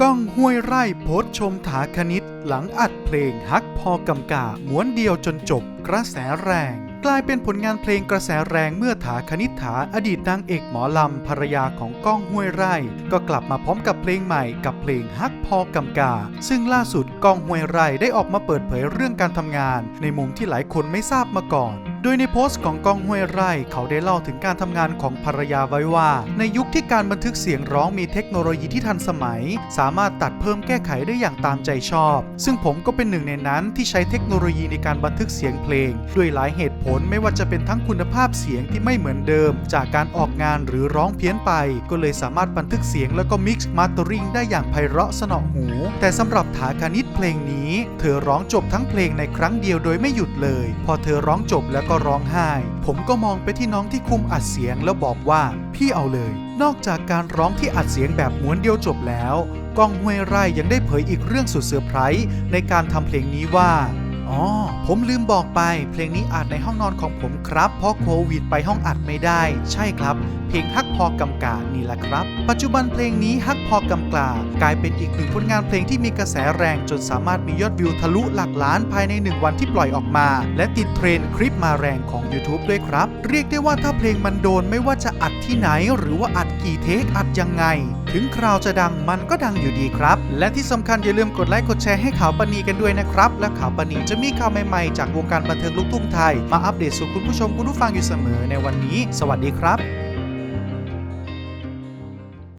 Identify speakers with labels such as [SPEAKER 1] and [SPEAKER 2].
[SPEAKER 1] ก้องห้วยไร่โพสชมถาคณิตหลังอัดเพลงฮักพอกำกาม้วนเดียวจนจบกระแสแรง กลายเป็นผลงานเพลงกระแสแรงเมื่อถาคณิษฐาอดีตนางเอกหมอลำภรรยาของก้องห้วยไร่ ก็กลับมาพร้อมกับเพลงใหม่กับเพลงฮักพอกำกา ซึ่งล่าสุดก้องห้วยไร่ได้ออกมาเปิดเผยเรื่องการทำงาน ในมุมที่หลายคนไม่ทราบมาก่อน โดยในโพสต์ของก้องห้วยไร่ เขาได้เล่าถึงการทำงานของภรรยาไว้ว่า ในยุคที่การบันทึกเสียงร้องมีเทคโนโลยีที่ทันสมัย สามารถตัดเพิ่มแก้ไขได้อย่างตามใจชอบ ซึ่งผมก็เป็นหนึ่งในนั้นที่ใช้เทคโนโลยีในการบันทึกเสียงเพลง ด้วยหลายเหตุผลไม่ว่าจะเป็นทั้งคุณภาพเสียงที่ไม่เหมือนเดิม จากการออกงานหรือร้องเพี้ยนไป ก็เลยสามารถบันทึกเสียงแล้วก็มิกซ์มาสเตอริงได้อย่างไพเราะสนอหู แต่สำหรับถาคณิตเพลงนี้ เธอร้องจบทั้งเพลงในครั้งเดียวโดยไม่หยุดเลย พอเธอร้องจบแล้วก็็ร้องไห้ ผมก็มองไปที่น้องที่คุมอัดเสียงแล้วบอกว่าพี่เอาเลย นอกจากการร้องที่อัดเสียงแบบม้วนเดียวจบแล้วกองห้วยไร่ยังได้เผยอีกเรื่องสุดเซอร์ไพรส์ในการทำเพลงนี้ว่าอ๋อ ผมลืมบอกไป เพลงนี้อัดในห้องนอนของผมครับ เพราะโควิดไปห้องอัดไม่ได้ ใช่ครับ เพลงฮักพอกำกานี่แหละครับ ปัจจุบันเพลงนี้ฮักพอกำกากลายเป็นอีกหนึ่งผลงานเพลงที่มีกระแสแรงจนสามารถมียอดวิวทะลุหลักล้านภายใน 1 วันที่ปล่อยออกมา และติดเทรนด์คลิปมาแรงของ YouTube ด้วยครับ เรียกได้ว่าถ้าเพลงมันโดนไม่ว่าจะอัดที่ไหน หรือว่าอัดกี่เทคอัดยังไง ถึงคราวจะดังมันก็ดังอยู่ดีครับ และที่สำคัญอย่าลืมกดไลค์กดแชร์ให้ข่าวปณีกันด้วยนะครับ และข่าวปณีจะมีข่าวใหม่ๆ จากวงการบันเทิงลูกทุ่งไทย มาอัปเดตสู่คุณผู้ชมคุณผู้ฟังอยู่เสมอในวันนี้ สวัสดีครับ